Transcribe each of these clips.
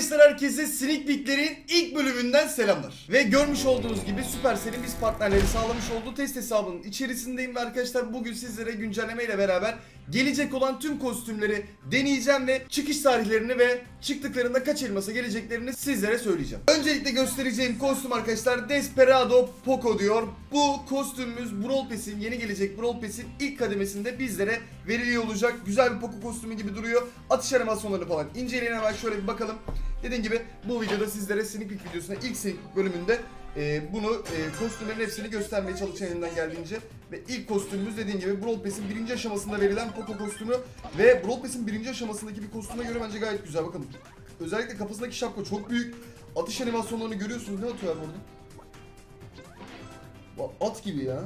Arkadaşlar herkese Sneak Peek'lerin ilk bölümünden selamlar. Ve görmüş olduğunuz gibi Supercell'in biz partnerleri sağlamış olduğu test hesabının içerisindeyim ve arkadaşlar bugün sizlere güncelleme ile beraber gelecek olan tüm kostümleri deneyeceğim ve çıkış tarihlerini ve çıktıklarında kaç elmasa geleceklerini sizlere söyleyeceğim. Öncelikle göstereceğim kostüm arkadaşlar Desperado Poco diyor. Bu kostümümüz Brawl Pass'in yeni gelecek Brawl Pass'in ilk kademesinde bizlere veriliyor olacak. Güzel bir Poco kostümü gibi duruyor. Atış animasyonlarını falan inceleyin hemen şöyle bir bakalım. Dediğim gibi bu videoda sizlere Sneak Peek videosunda ilk sneak bölümünde e, bunu e, kostümlerin hepsini göstermeye çalışacağım elimden geldiğince. Ve ilk kostümümüz dediğim gibi Brawl Pass'in birinci aşamasında verilen Poco kostümü. Ve Brawl Pass'in birinci aşamasındaki bir kostüme göre bence gayet güzel. Bakın özellikle kafasındaki şapka çok büyük. Atış animasyonlarını görüyorsunuz. Ne atıyor abi orada? At gibi ya.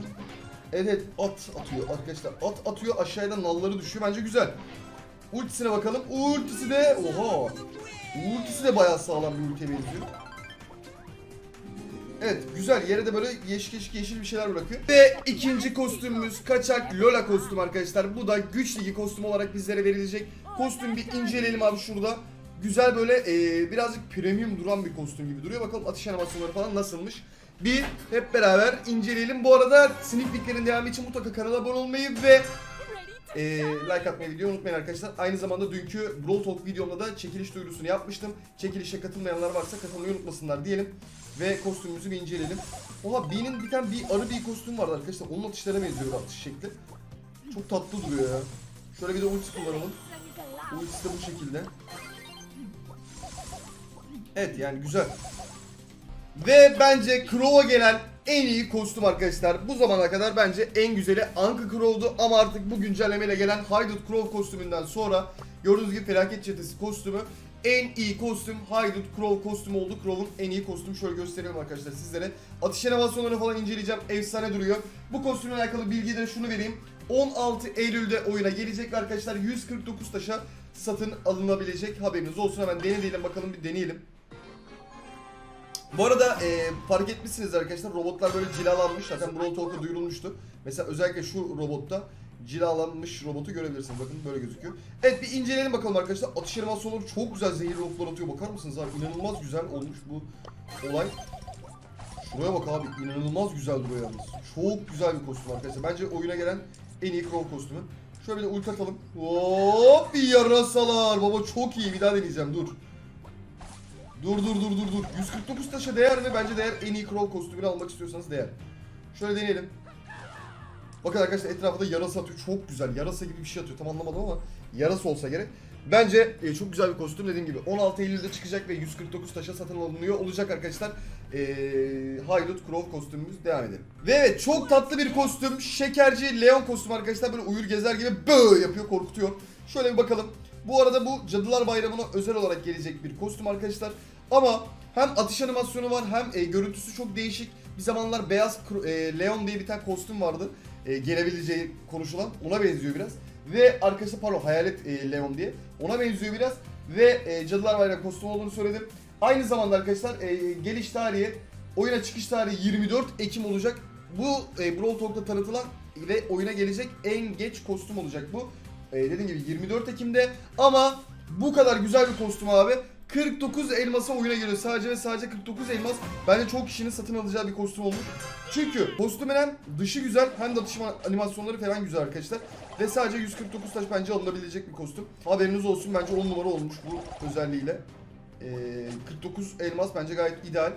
Evet at atıyor arkadaşlar. At atıyor aşağıdan nalları düşüyor. Bence güzel. Ultisine bakalım. Ultisi de oha. Ultisi de bayağı sağlam bir ultiye benziyor. Evet güzel yere de böyle yeşil yeşil yeşil bir şeyler bırakıyor. Ve ikinci kostümümüz kaçak Lola kostüm arkadaşlar. Bu da güç ligi kostüm olarak bizlere verilecek. Kostüm bir inceleyelim abi şurada. Güzel böyle e, birazcık premium duran bir kostüm gibi duruyor. Bakalım atış animasyonları falan nasılmış. Bir hep beraber inceleyelim. Bu arada sneak peeklerin devamı için mutlaka kanala abone olmayı ve e, like atmayı videoyu unutmayın arkadaşlar. Aynı zamanda dünkü Brawl Talk videomda da çekiliş duyurusunu yapmıştım. Çekilişe katılmayanlar varsa katılmayı unutmasınlar diyelim. Ve kostümümüzü bir inceleyelim. Oha B'nin bir tane bir arı bir kostüm vardı arkadaşlar. Onun atışlarına benziyor atış şekli. Çok tatlı duruyor ya. Şöyle bir de ulti kullanalım. Ultisi de bu şekilde. Evet yani güzel. Ve bence Crow'a gelen en iyi kostüm arkadaşlar. Bu zamana kadar bence en güzeli Anka Crow'du ama artık bu güncellemeyle gelen Haydut Crow kostümünden sonra gördüğünüz gibi felaket çetesi kostümü en iyi kostüm Haydut Crow kostümü oldu. Crow'un en iyi kostümü şöyle göstereyim arkadaşlar sizlere. Atış animasyonlarını falan inceleyeceğim. Efsane duruyor. Bu kostümle alakalı bilgi de şunu vereyim. 16 Eylül'de oyuna gelecek arkadaşlar. 149 taşa satın alınabilecek haberiniz olsun. Hemen deneyelim bakalım bir deneyelim. Bu arada e, fark etmişsiniz arkadaşlar robotlar böyle cilalanmış. Zaten Brawl Talk'ta duyurulmuştu. Mesela özellikle şu robotta cilalanmış robotu görebilirsiniz. Bakın böyle gözüküyor. Evet bir inceleyelim bakalım arkadaşlar. Atış animasyonları çok güzel zehirli oklar atıyor. Bakar mısınız abi? İnanılmaz güzel olmuş bu olay. Şuraya bak abi. inanılmaz güzel duruyor yalnız. Çok güzel bir kostüm arkadaşlar. Bence oyuna gelen en iyi Crow kostümü. Şöyle bir de ulti atalım. Hop yarasalar. Baba çok iyi. Bir daha deneyeceğim. Dur. Dur dur dur dur dur. 149 taşa değer mi? Bence değer. En iyi Crow kostümünü almak istiyorsanız değer. Şöyle deneyelim. Bakın arkadaşlar etrafında yarasa atıyor. Çok güzel. Yarasa gibi bir şey atıyor. Tam anlamadım ama yarasa olsa gerek. Bence e, çok güzel bir kostüm dediğim gibi. 16 Eylül'de çıkacak ve 149 taşa satın alınıyor olacak arkadaşlar. E, Haydut Crow kostümümüz devam edelim. Ve evet çok tatlı bir kostüm. Şekerci Leon kostüm arkadaşlar. Böyle uyur gezer gibi bö yapıyor korkutuyor. Şöyle bir bakalım. Bu arada bu Cadılar Bayramı'na özel olarak gelecek bir kostüm arkadaşlar. Ama hem atış animasyonu var hem e, görüntüsü çok değişik. Bir zamanlar beyaz e, Leon diye bir tane kostüm vardı. E, gelebileceği konuşulan. Ona benziyor biraz. Ve arkadaşlar pardon Hayalet e, Leon diye. Ona benziyor biraz. Ve e, Cadılar Bayramı kostüm olduğunu söyledim. Aynı zamanda arkadaşlar e, geliş tarihi, oyuna çıkış tarihi 24 Ekim olacak. Bu e, Brawl Talk'ta tanıtılan ve oyuna gelecek en geç kostüm olacak bu. E, dediğim gibi 24 Ekim'de ama bu kadar güzel bir kostüm abi. 49 elmasa oyuna geliyor. Sadece ve sadece 49 elmas. Bence çok kişinin satın alacağı bir kostüm olmuş. Çünkü kostümün dışı güzel hem de atış animasyonları falan güzel arkadaşlar. Ve sadece 149 taş bence alınabilecek bir kostüm. Haberiniz olsun bence 10 numara olmuş bu özelliğiyle. E, 49 elmas bence gayet ideal.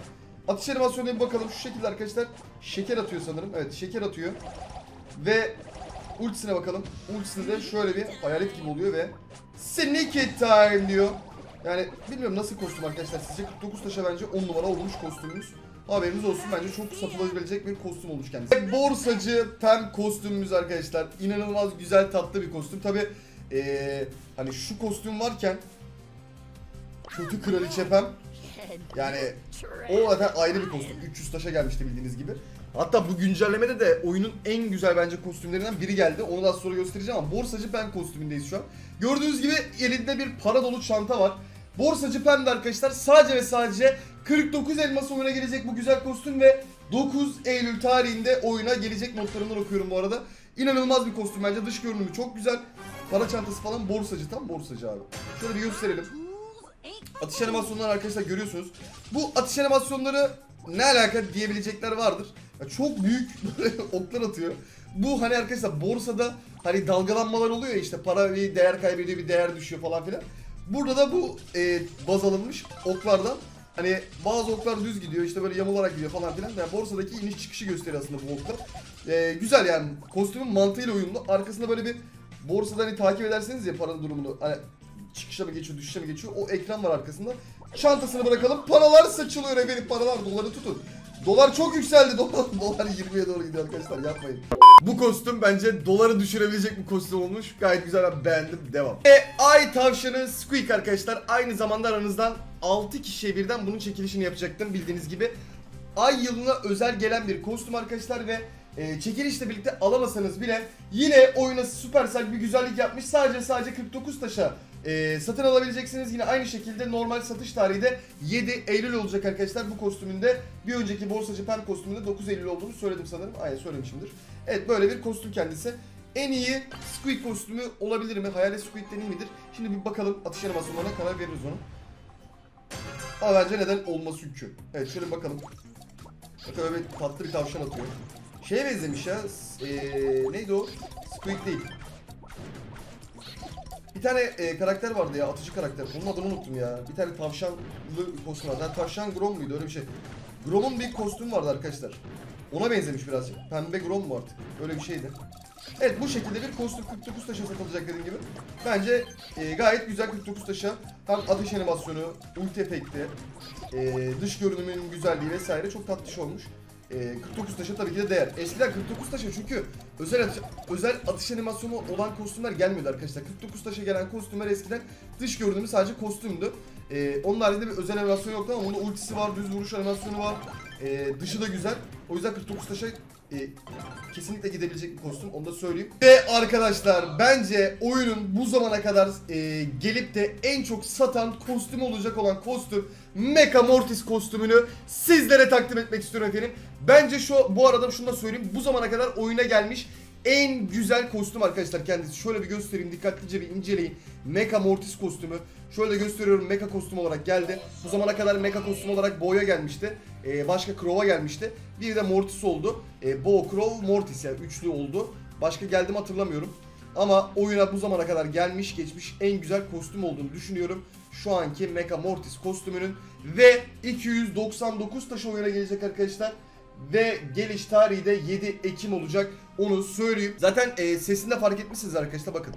Atış animasyonuna bir bakalım. Şu şekilde arkadaşlar. Şeker atıyor sanırım. Evet şeker atıyor. Ve ultisine bakalım. Ultisinde de şöyle bir hayalet gibi oluyor ve Sneaky time diyor. Yani bilmiyorum nasıl kostüm arkadaşlar sizce 49 taşa bence 10 numara olmuş kostümümüz. Haberiniz olsun bence çok satılabilecek bir kostüm olmuş kendisi. Borsacı Pem kostümümüz arkadaşlar. İnanılmaz güzel tatlı bir kostüm. Tabi hani şu kostüm varken kötü kraliçe Pem yani o zaten ayrı bir kostüm. 300 taşa gelmişti bildiğiniz gibi. Hatta bu güncellemede de oyunun en güzel bence kostümlerinden biri geldi. Onu da az sonra göstereceğim ama borsacı pen kostümündeyiz şu an. Gördüğünüz gibi elinde bir para dolu çanta var. Borsacı pen de arkadaşlar sadece ve sadece 49 elmas oyuna gelecek bu güzel kostüm ve 9 Eylül tarihinde oyuna gelecek notlarından okuyorum bu arada. İnanılmaz bir kostüm bence dış görünümü çok güzel. Para çantası falan borsacı tam borsacı abi. Şöyle bir gösterelim. Atış animasyonları arkadaşlar görüyorsunuz. Bu atış animasyonları ne alaka diyebilecekler vardır. Ya çok büyük oklar atıyor. Bu hani arkadaşlar borsada hani dalgalanmalar oluyor ya işte para bir değer kaybediyor bir değer düşüyor falan filan. Burada da bu e, baz alınmış oklardan hani bazı oklar düz gidiyor işte böyle yamularak gidiyor falan filan. Yani borsadaki iniş çıkışı gösteriyor aslında bu oklar. E, güzel yani kostümün mantığıyla uyumlu. Arkasında böyle bir borsada hani takip ederseniz ya para durumunu hani çıkışa mı geçiyor düşüşe mi geçiyor o ekran var arkasında. Çantasını bırakalım paralar saçılıyor efendim paralar doları tutun. Dolar çok yükseldi. Dolar, dolar 20'ye doğru gidiyor arkadaşlar yapmayın. Bu kostüm bence doları düşürebilecek bir kostüm olmuş. Gayet güzel ben beğendim. Devam. Ve Ay Tavşanı Squeak arkadaşlar. Aynı zamanda aranızdan 6 kişiye birden bunun çekilişini yapacaktım bildiğiniz gibi. Ay yılına özel gelen bir kostüm arkadaşlar ve e, çekilişle birlikte alamasanız bile yine oyuna Supercell bir güzellik yapmış. Sadece sadece 49 taşa e, satın alabileceksiniz. Yine aynı şekilde normal satış tarihi de 7 Eylül olacak arkadaşlar. Bu kostümünde bir önceki borsacı pen kostümünde 9 Eylül olduğunu söyledim sanırım. Aynen söylemişimdir. Evet böyle bir kostüm kendisi. En iyi Squid kostümü olabilir mi? Hayalet Squid'den iyi midir? Şimdi bir bakalım atış animasyonlarına karar veririz onu. Ama bence neden olması yükü. Evet şöyle bakalım. Bakın öyle tatlı bir tavşan atıyor. Şeye benzemiş ya. Eee neydi o? Squid değil. Bir tane e, karakter vardı ya atıcı karakter. Onun adını unuttum ya. Bir tane tavşanlı kostüm vardı. Yani tavşan Grom muydu öyle bir şey. Grom'un bir kostümü vardı arkadaşlar. Ona benzemiş birazcık. Pembe Grom mu artık? Öyle bir şeydi. Evet bu şekilde bir kostüm 49 taşa satılacak dediğim gibi. Bence e, gayet güzel 49 taşa. Hem atış animasyonu, ulti efekti, e, dış görünümün güzelliği vesaire çok tatlış olmuş. E, 49 taşa tabii ki de değer. Eskiden 49 taşa çünkü özel atış, özel atış animasyonu olan kostümler gelmiyordu arkadaşlar. 49 taşa gelen kostümler eskiden dış görünümü sadece kostümdü. E, onun haricinde bir özel animasyon yoktu ama onun ultisi var, düz vuruş animasyonu var. E, dışı da güzel. O yüzden 49 taşa e, kesinlikle gidebilecek bir kostüm onu da söyleyeyim. Ve arkadaşlar bence oyunun bu zamana kadar e, gelip de en çok satan kostüm olacak olan kostüm Mecha Mortis kostümünü sizlere takdim etmek istiyorum efendim. Bence şu bu arada şunu da söyleyeyim. Bu zamana kadar oyuna gelmiş en güzel kostüm arkadaşlar kendisi. Şöyle bir göstereyim dikkatlice bir inceleyin. Mecha Mortis kostümü. Şöyle gösteriyorum Mecha kostüm olarak geldi. Bu zamana kadar Mecha kostüm olarak Bo'ya gelmişti. Ee, başka Crow'a gelmişti. Bir de Mortis oldu. Ee, Bo, Crow, Mortis yani üçlü oldu. Başka geldi mi hatırlamıyorum. Ama oyuna bu zamana kadar gelmiş geçmiş en güzel kostüm olduğunu düşünüyorum. Şu anki Mecha Mortis kostümünün ve 299 taşı oyuna gelecek arkadaşlar. Ve geliş tarihi de 7 Ekim olacak. Onu söyleyeyim. Zaten e, sesinde fark etmişsiniz arkadaşlar bakın.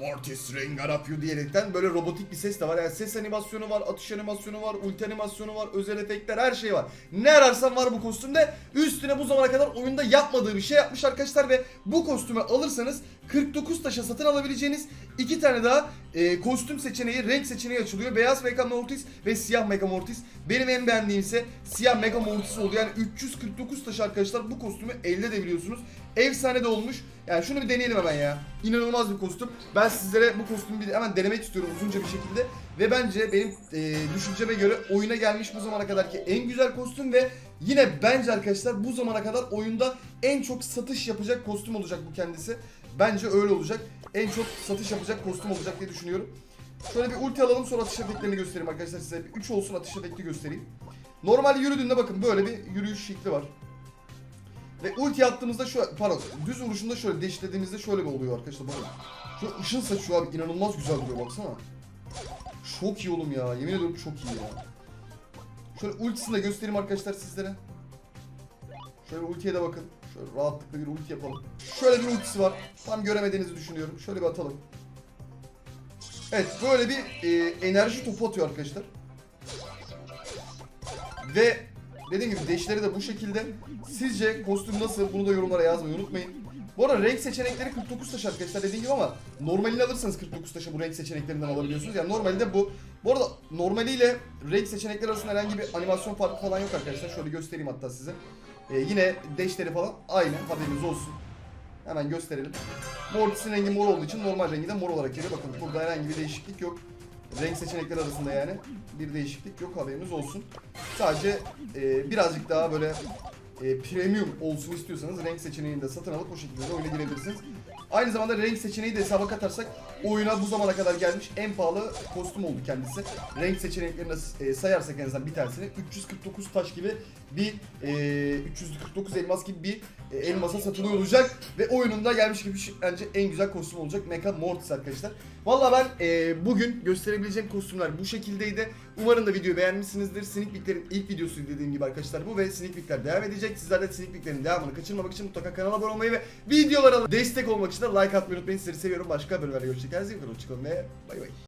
Mortis Rengar up you diyerekten böyle robotik bir ses de var. Yani ses animasyonu var, atış animasyonu var, ulti animasyonu var, özel efektler her şey var. Ne ararsan var bu kostümde. Üstüne bu zamana kadar oyunda yapmadığı bir şey yapmış arkadaşlar ve bu kostümü alırsanız 49 taşa satın alabileceğiniz iki tane daha e, kostüm seçeneği, renk seçeneği açılıyor. Beyaz Mecha Mortis ve siyah Mecha Mortis. Benim en beğendiğim ise siyah Mecha Mortis oldu. Yani 349 taş arkadaşlar bu kostümü elde edebiliyorsunuz. Efsane de olmuş. Yani şunu bir deneyelim hemen ya. İnanılmaz bir kostüm. Ben sizlere bu kostümü bir hemen denemek istiyorum uzunca bir şekilde. Ve bence benim e, düşünceme göre oyuna gelmiş bu zamana kadarki en güzel kostüm ve yine bence arkadaşlar bu zamana kadar oyunda en çok satış yapacak kostüm olacak bu kendisi. Bence öyle olacak. En çok satış yapacak kostüm olacak diye düşünüyorum. Şöyle bir ulti alalım sonra atış efektlerini göstereyim arkadaşlar size. 3 olsun atış efekti göstereyim. Normal yürüdüğünde bakın böyle bir yürüyüş şekli var. Ve ulti attığımızda şu pardon düz vuruşunda şöyle deşlediğimizde şöyle bir oluyor arkadaşlar bakın. Şu ışın saçıyor abi inanılmaz güzel duruyor baksana. Çok iyi oğlum ya yemin ediyorum çok iyi ya. Şöyle ultisini de göstereyim arkadaşlar sizlere. Şöyle ultiye de bakın. Şöyle rahatlıkla bir ulti yapalım. Şöyle bir ultisi var. Tam göremediğinizi düşünüyorum. Şöyle bir atalım. Evet böyle bir e, enerji topu atıyor arkadaşlar. Ve dediğim gibi deşleri de bu şekilde. Sizce kostüm nasıl? Bunu da yorumlara yazmayı unutmayın. Bu arada renk seçenekleri 49 taş arkadaşlar dediğim gibi ama normalini alırsanız 49 taşa bu renk seçeneklerinden alabiliyorsunuz. Yani normalde bu. Bu arada normaliyle renk seçenekleri arasında herhangi bir animasyon farkı falan yok arkadaşlar. Şöyle göstereyim hatta size. Ee, yine deşleri falan aynı haberiniz olsun. Hemen gösterelim. Mortis'in rengi mor olduğu için normal rengi de mor olarak geliyor. Bakın burada herhangi bir değişiklik yok. Renk seçenekleri arasında yani bir değişiklik yok haberiniz olsun. Sadece e, birazcık daha böyle e, premium olsun istiyorsanız renk seçeneğini de satın alıp o şekilde de oyuna. Aynı zamanda renk seçeneği de hesaba katarsak oyuna bu zamana kadar gelmiş en pahalı kostüm oldu kendisi. Renk seçeneklerini e, sayarsak en azından bir tanesini 349 taş gibi bir e, 349 elmas gibi bir e, elmasa satılıyor olacak ve oyununda gelmiş gibi bence en güzel kostüm olacak Mecha Mortis arkadaşlar. Valla ben e, bugün gösterebileceğim kostümler bu şekildeydi. Umarım da videoyu beğenmişsinizdir. Sneak ilk videosu dediğim gibi arkadaşlar bu ve Sneak devam edecek. Sizler de Sneak devamını kaçırmamak için mutlaka kanala abone olmayı ve videolara destek olmak için de like atmayı unutmayın. Sizleri seviyorum. Başka 次回ですよ、よろしくね。バイバイ。